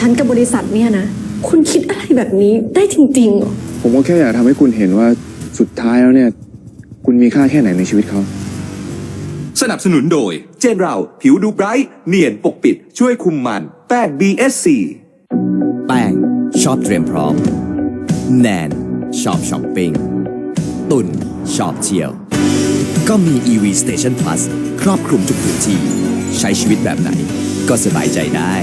ฉันกับบริษัทเนี่ยนะ คุณคิดอะไรแบบนี้ได้จริงๆเหรอ ผมก็แค่อยากทำให้คุณเห็นว่าสุดท้ายแล้วเนี่ย คุณมีค่าแค่ไหนในชีวิตเขา สนับสนุนโดย เจนเรา ผิวดูไบรท์เนียนปกปิด ช่วยคุมมัน แป้ง BSC แป้งชอบเตรียมพร้อม แนนชอบช้อปปิ้ง ตุนชอบเที่ยว ก็มี EV Station Plus ครอบคลุมทุกพื้นที่ ใช้ชีวิตแบบไหน ก็สบายใจได้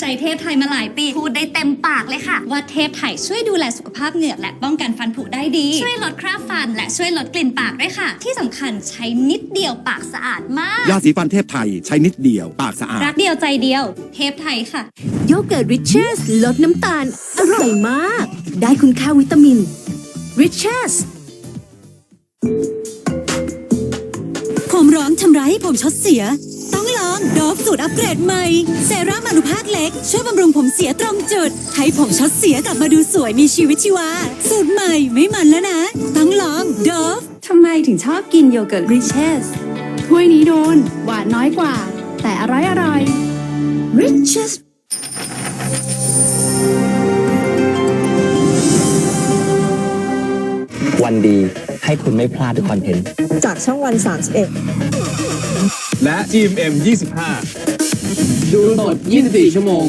ใช้เทพไทยมาหลายปี พูดได้เต็มปากเลยค่ะ ว่าเทพไทยช่วยดูแลสุขภาพเหงือกและป้องกันฟันผุได้ดี ช่วยลดคราบฟัน และช่วยลดกลิ่นปากด้วยค่ะ ที่สำคัญใช้นิดเดียวปากสะอาดมาก ยาสีฟันเทพไทยใช้นิดเดียวปากสะอาด รักเดียวใจเดียว เทพไทยค่ะ โยเกิร์ตริชเชสลดน้ำตาล อร่อยมาก ได้คุณค่าวิตามินริชเชสผมร้อนชำระให้ผมช็อตเสีย ต้องลองโดฟสูตรอัปเกรดใหม่ เซรั่มอนุภาคเล็ก ช่วยบำรุงผมเสียตรงจุด ให้ผมช็อตเสียกลับมาดูสวยมีชีวิตชีวา สูตรใหม่ไม่มันแล้วนะ ต้องลองโดฟทำไมถึงชอบกินโยเกิร์ตริชเชสถ้วยนี้โดน หวานน้อยกว่า แต่อร่อยอร่อยริชเชสวันดีให้คุณไม่พลาดทุกคอนเทนต์ จากช่องวัน 31 และ GMM 25 ดูสด 24 ชั่วโมง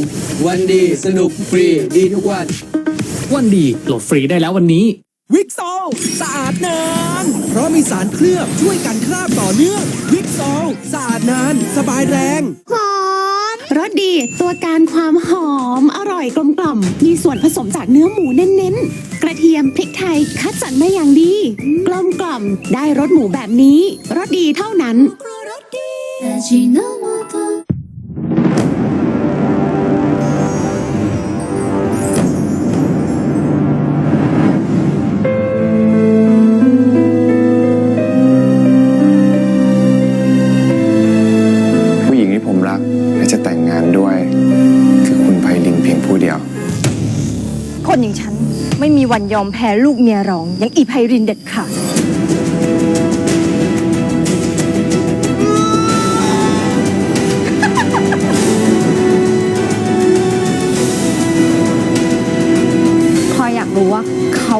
วันดีสนุกฟรีดีทุกวัน วันดีโหลดฟรีได้แล้ววันนี้ วิกโซลสะอาดนาน เพราะมีสารเคลือบช่วยกันคราบต่อเนื่อง วิกโซลสะอาดนาน สบายแรงหอมรสดีตัวการความหอม อร่อยกลมกล่อม มีส่วนผสมจากเนื้อหมูเน้นๆ กระเทียมพริกไทยคัดสรรมาอย่างดี กลมกล่อมได้รสหมูแบบนี้รสดีเท่านั้น ผู้หญิงที่ผมรักและจะแต่งงานด้วย คือคุณไพลินเพียงผู้เดียว คนอย่างฉันไม่มีวันยอมแพ้ลูกเมียร้องอย่างอีไพรินเด็ดขาด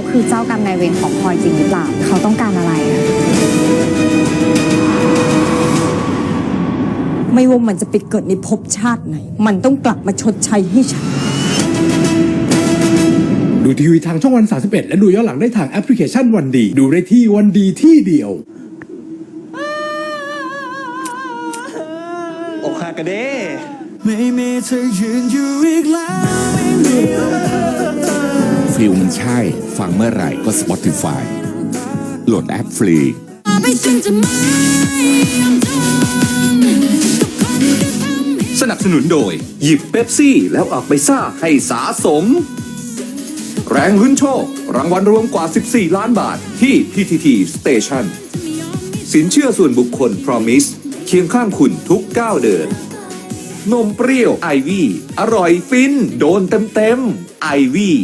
คือเจ้ากรรมนายเวรของพลอยจริงหรือเปล่า เขาต้องการอะไรอะไม่ว่ามันจะไปเกิดในภพชาติไหน มันต้องกลับมาชดใช้ให้ฉัน ดูทีวีทางช่องวัน 31 และดูย้อนหลังได้ทางแอปพลิเคชันวันดี ดูได้ที่วันดีที่เดียวโอคากาเด้ ไม่มีเธอยืนอยู่อีกแล้ว ฟิลมันใช่ ฟังเมื่อไหร่ก็ Spotify โหลดแอปฟรี สนับสนุนโดย หยิบเป๊ปซี่แล้วออกไปซ่าให้สาสม แรงลุ้นโชค รางวัลรวมกว่า 14 ล้านบาทที่ PTT Station สินเชื่อส่วนบุคคล Promise เคียงข้างคุณทุกก้าวเดิน นมเปรี้ยวไอวี่อร่อยฟิน โดนเต็มเต็มไอวี่